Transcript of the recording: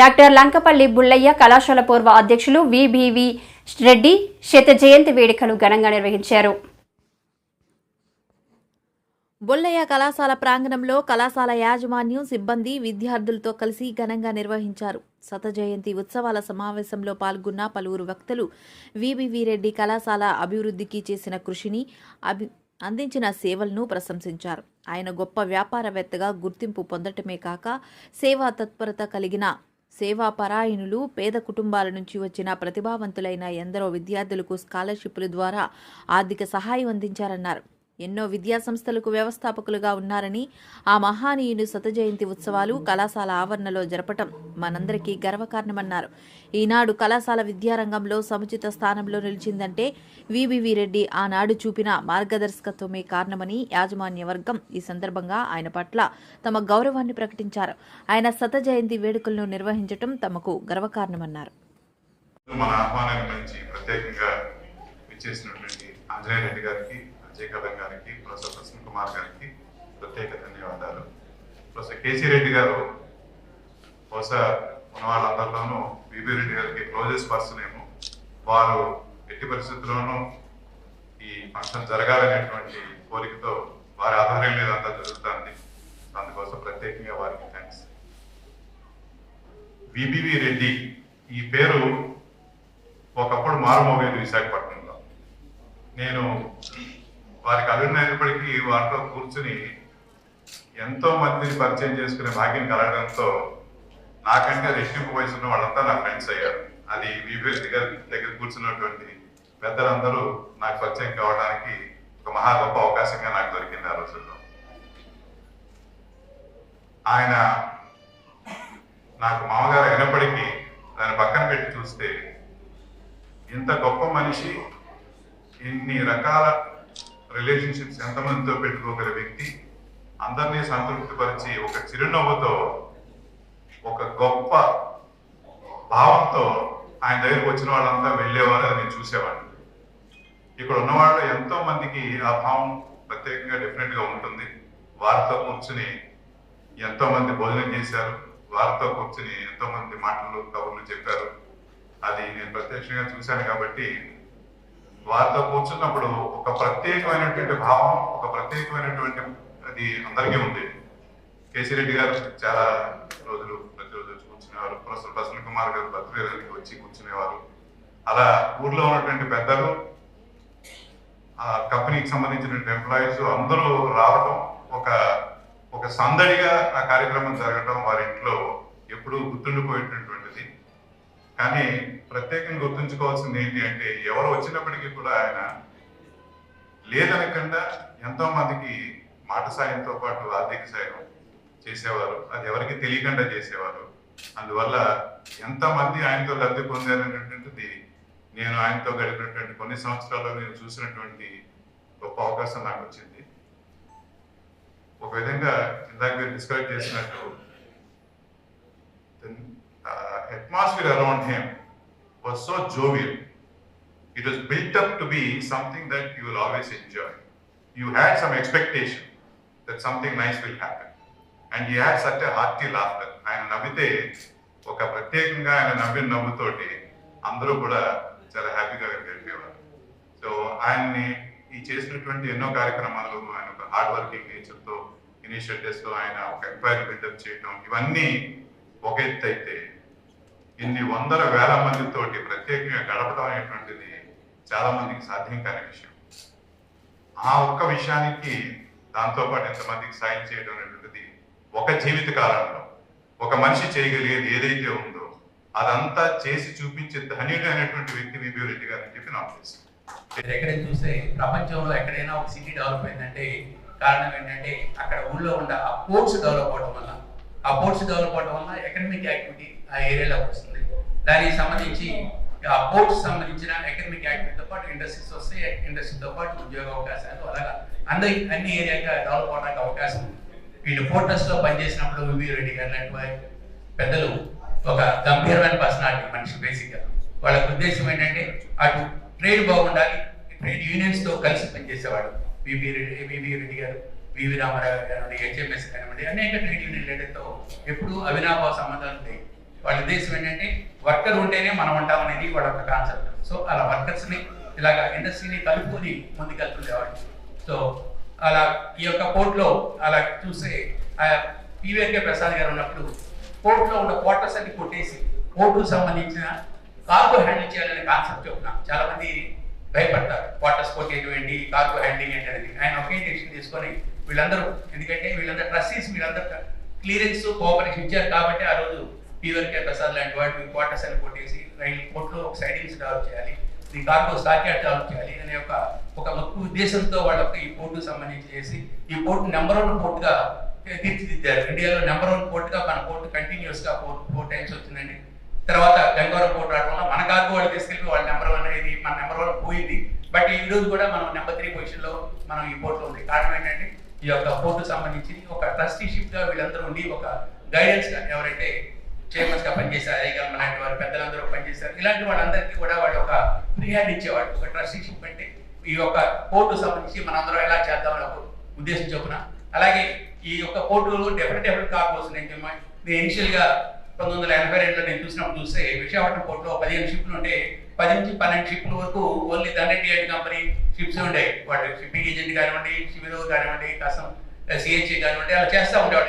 Doctor Lankapalli Bullayya కళాశాల పూర్వ అధ్యక్షులు విబివి రెడ్డి శత జయంతి వేడుకలు ఘనంగా నిర్వహించారు. బొల్లయ్య కళాశాల ప్రాంగణంలో కళాశాల యాజమాన్యం సిబ్బంది విద్యార్థులతో కలిసి ఘనంగా నిర్వహించారు. శత జయంతి ఉత్సవాల సమావేశంలో పాల్గొన్న పలువురు వక్తలు విబివి రెడ్డి కళాశాల అభివృద్ధికి చేసిన కృషిని అభి అందించిన సేవలను ప్రశంసించారు. ఆయన గొప్ప వ్యాపారవేత్తగా గుర్తింపు పొందటమే కాక సేవా తత్పరత కలిగిన సేవాపరాయణులు పేద కుటుంబాల నుంచి వచ్చిన ప్రతిభావంతులైన ఎందరో విద్యార్థులకు స్కాలర్షిప్ల ద్వారా ఆర్థిక సహాయం అందించారన్నారు. ఎన్నో విద్యా సంస్థలకు వ్యవస్థాపకులుగా ఉన్నారని ఆ మహానీయుని శత జయంతి ఉత్సవాలు కళాశాల ఆవరణలో జరపటం మనందరికీ గర్వకారణమన్నారు. ఈనాడు కళాశాల విద్యారంగంలో సముచిత స్థానంలో నిలిచిందంటే విబివి రెడ్డి ఆనాడు చూపిన మార్గదర్శకత్వమే కారణమని యాజమాన్య వర్గం ఈ సందర్భంగా ఆయన పట్ల తమ గౌరవాన్ని ప్రకటించారు. ఆయన శత జయంతి వేడుకలను నిర్వహించటం తమకు గర్వకారణమన్నారు. మన ఆహ్వానాన్ని ప్రత్యేకంగా విచ్చేసినటువంటి ఆంజనేయ రెడ్డి గారికి అజయ్ కదం గారికి ప్రొఫెసర్ ప్రసన్న కుమార్ గారికి ప్రత్యేక ధన్యవాదాలు. ప్రొఫెసర్ కేసీ రెడ్డి గారు బహుశా ఉన్న వాళ్ళందరిలోనూ బీబీ రెడ్డి గారికి క్లోజెస్ట్ పర్సన్ ఏమో వారు ఎట్టి పరిస్థితుల్లోనూ ఈ ఫంక్షన్ జరగాలనేటువంటి కోరికతో వారి ఆధారం మీద అంతా జరుగుతుంది. అందుకోసం ప్రత్యేకంగా వారికి థ్యాంక్స్ విబివి రెడ్డి ఈ పేరు ఒకప్పుడు మారుమోగేది విశాఖపట్నంలో. నేను వారికి అల్లుడినైనప్పటికీ వారితో కూర్చుని ఎంతో మందిని పరిచయం చేసుకునే భాగ్యం కలగడంతో నాకంటే రెట్టింపు వయసు ఉన్న వాళ్ళంతా నా ఫ్రెండ్స్ అయ్యారు. అది విబిఎస్ దగ్గర దగ్గర కూర్చున్నటువంటి పెద్దలందరూ నాకు పరిచయం కావడానికి ఒక మహా గొప్ప అవకాశంగా నాకు దొరికింది ఆ రోజుల్లో. ఆయన నాకు మామగారు అయినప్పటికీ దాన్ని పక్కన పెట్టి చూస్తే ఇంత గొప్ప మనిషి ఇన్ని రకాల రిలేషన్షిప్స్ ఎంతమందితో పెట్టుకోగల వ్యక్తి అందరినీ సంతృప్తిపరిచి ఒక చిరునవ్వుతో ఒక గొప్ప భావంతో ఆయన దగ్గరికి వచ్చిన వాళ్ళంతా వెళ్ళేవారు అది నేను చూసేవాడిని. ఇక్కడ ఉన్నవాళ్ళు ఎంతో మందికి ఆ భావం ప్రత్యేకంగా డిఫరెంట్గా ఉంటుంది. వారితో కూర్చుని ఎంతో మంది భోజనం చేశారు. వారితో కూర్చుని ఎంతో మంది మాటలు కబుర్లు చెప్పారు. అది నేను ప్రత్యక్షంగా చూశాను కాబట్టి వారితో కూర్చున్నప్పుడు ఒక ప్రత్యేకమైనటువంటి భావం ఒక ప్రత్యేకమైనటువంటి అది అందరికీ ఉండేది కేసీ రెడ్డి గారు చాలా రోజులు ప్రతిరోజు వచ్చి కూర్చునేవారు. ప్రొఫెసర్ ప్రసన్న కుమార్ గారు పత్రికలకి వచ్చి కూర్చునేవారు. అలా ఊర్లో ఉన్నటువంటి పెద్దలు ఆ కంపెనీకి సంబంధించినటువంటి ఎంప్లాయీస్ అందరూ రావడం ఒక ఒక సందడిగా ఆ కార్యక్రమం జరగడం వారి ఇంట్లో ఎప్పుడూ గుర్తుండిపోయేటటువంటిది. కానీ ప్రత్యేకంగా గుర్తుంచుకోవాల్సింది ఏంటి అంటే ఎవరు వచ్చినప్పటికీ కూడా ఆయన లేదనకుండా ఎంతో మందికి మాట సాయంతో పాటు ఆర్థిక సాయం చేసేవారు. అది ఎవరికి తెలియకుండా చేసేవారు. అందువల్ల ఎంతమంది ఆయనతో లబ్ధి పొందారనేటువంటిది నేను ఆయనతో గడిపినటువంటి కొన్ని సంవత్సరాల్లో నేను చూసినటువంటి గొప్ప అవకాశం నాకు వచ్చింది ఒక విధంగా ఇందాక మీరు డిస్కస్ చేసినట్టు atmosphere around him was so jovial. It was built up to be be that you will always enjoy. Enjoy you some expectation expectation something nice nice happen. And and had such a hearty laughter. ఆయన నవ్వితే ఒక ప్రత్యేకంగా ఆయన నవ్విన నవ్వుతోటి అందరూ కూడా చాలా హ్యాపీగా గడిపేవారు సో ఆయన్ని ఈ చేసినటువంటి ఎన్నో కార్యక్రమాలు ఆయన ఒక హార్డ్ వర్కింగ్ నేచర్తో ఇనిషియేటివ్స్తో ఆయన ఒక ఎంపైర్ బిల్డప్ చేయడం ఇవన్నీ ఒక ఎత్తు అయితే ఇన్ని వందల వేల మందితోటి ప్రత్యేకంగా గడపడం అనేటువంటిది చాలా మందికి సాధ్యం కాని విషయం. ఆ ఒక్క విషయానికి దాంతోపాటు ఎంతమందికి సాయం చేయడం అనేటువంటిది ఒక జీవిత కాలంలో ఒక మనిషి చేయగలిగేది ఏదైతే ఉందో అదంతా చేసి చూపించే ధనియుడు అనేటువంటి వ్యక్తి విబి రెడ్డి గారు అని చెప్పి నా ఉద్దేశం. ఎక్కడైనా చూస్తే ప్రపంచంలో ఎక్కడైనా ఒక సిటీ డెవలప్ అయిందంటే కారణం ఏంటంటే అక్కడ ఊళ్ళో ఉన్న ఆ పోర్ట్స్ డెవలప్ అవడం వల్ల. ఆ పోర్ట్స్ డెవలప్ అవడం వల్ల ఎకనమిక్ యాక్టివిటీ ఆ ఏరియాలో వస్తుంది. దానికి సంబంధించి ఆ పోర్ట్స్ సంబంధించిన ఎకనమిక్ యాక్టివిటీతో పాటు ఇండస్ట్రీస్ వస్తే ఇండస్ట్రీతో పాటు ఉద్యోగ అవకాశాలు అలాగా అందరి అన్ని ఏరియాగా డెవలప్ అవడానికి అవకాశం ఉంది. వీళ్ళు ఫోర్టస్ పనిచేసినప్పుడు వివి రెడ్డి గారు లాంటి వారి పెద్దలు ఒక గంభీరమైన పర్సనాలిటీ మనిషి బేసిక్గా వాళ్ళ ఉద్దేశం ఏంటంటే అటు ట్రేడ్ బాగుండాలి ట్రేడ్ యూనియన్స్తో కలిసి పనిచేసేవాడు వివి రెడ్డి వివి రెడ్డి గారు వివి రామారావు గారు హెచ్ఎంఎస్ కానివ్వండి అనేక ట్రేడ్ యూనియన్ లీడర్తో ఎప్పుడూ అవినాభావ సంబంధాలు ఉంటాయి. వాళ్ళ ఉద్దేశం ఏంటంటే వర్కర్ ఉంటేనే మనం ఉంటాం అనేది వాళ్ళ ఒక కాన్సెప్ట్ సో అలా వర్కర్స్ని ఇలాగ ఇండస్ట్రీని కలుపుకొని ముందుకెళ్తుంది వాళ్ళు సో అలా ఈ యొక్క పోర్ట్లో అలా చూస్తే పివిఆర్కే ప్రసాద్ గారు ఉన్నప్పుడు పోర్ట్లో ఉన్న క్వార్టర్స్ అన్ని కొట్టేసి పోర్టుకు సంబంధించిన కార్గో హ్యాండిల్ చేయాలనే కాన్సెప్ట్ చెప్తున్నా చాలామంది భయపడతారు. క్వార్టర్స్ కొట్టేటువంటి కార్గో హ్యాండింగ్ ఏంటనేది ఆయన ఒకే డెసిషన్ తీసుకొని వీళ్ళందరూ ఎందుకంటే వీళ్ళందరూ ట్రస్టీస్ వీళ్ళందరూ క్లియరెన్స్ కోఆపరేషన్ ఇచ్చారు కాబట్టి ఆ రోజు పీవీఆర్కే ప్రసాద్ లాంటి వాడు క్వార్టర్స్ అని కొట్టేసి రైలు పోర్ట్లో ఒక సైడింగ్స్ డెవలప్ చేయాలి. ఈ కార్గో సాకెట్ డెవలప్ చేయాలి. అనే ఒక ఒక ముఖ్య ఉద్దేశంతో వాళ్ళకి ఈ పోర్టు సంబంధించి చేసి ఈ పోర్టు నెంబర్ వన్ పోర్టుగా తీర్చిదిద్దారు. ఇండియాలో నెంబర్ వన్ పోర్టుగా మన పోర్టు కంటిన్యూస్గా ఫోర్ ఫోర్ టైమ్స్ వచ్చిందండి. తర్వాత గంగవరం పోర్టు రావడం వల్ల మన కార్గో వాళ్ళు తీసుకెళ్ళి వాళ్ళ నెంబర్ వన్ అనేది మన నెంబర్ వన్ పోయింది. బట్ ఈ రోజు కూడా మనం నెంబర్ త్రీ పొజిషన్లో మనం ఈ పోర్టులో ఉంది. కారణం ఏంటంటే ఈ యొక్క పోర్టు సంబంధించి ఒక ట్రస్టీషిప్గా వీళ్ళందరూ ఉండి ఒక గైడెన్స్గా ఎవరైతే చైర్మన్స్గా పనిచేశారు అయ్యగారు లాంటి వారు పెద్దలందరూ పనిచేశారు. ఇలాంటి వాళ్ళందరికీ కూడా వాళ్ళు ఒక ఫ్రీ హ్యాండ్ ఇచ్చేవాడు ఒక ట్రస్టీషిప్ అంటే ఈ యొక్క కోర్టు సంబంధించి మనందరం ఎలా చేద్దామని ఒక ఉద్దేశం చొప్పున. అలాగే ఈ యొక్క పోర్టులో డెఫినెట్ డెఫినెట్ కార్గోస్ నేను నేను ఇనిషియల్గా పంతొమ్మిది వందల ఎనభై రెండులో నేను చూసినప్పుడు చూస్తే విశాఖపట్నం కోర్టులో పదిహేను షిప్లు ఉంటే పది నుంచి పన్నెండు షిప్ల వరకు ఓన్లీ దండెట్టి ఐటీ కంపెనీ షిప్స్ ఉండేవి. వాళ్ళు షిప్పింగ్ ఏజెంట్ కానివ్వండి షివిలో కానివ్వండి కాసం సిహెచ్ఏ కానివ్వండి అలా చేస్తూ ఉండేవాళ్ళు.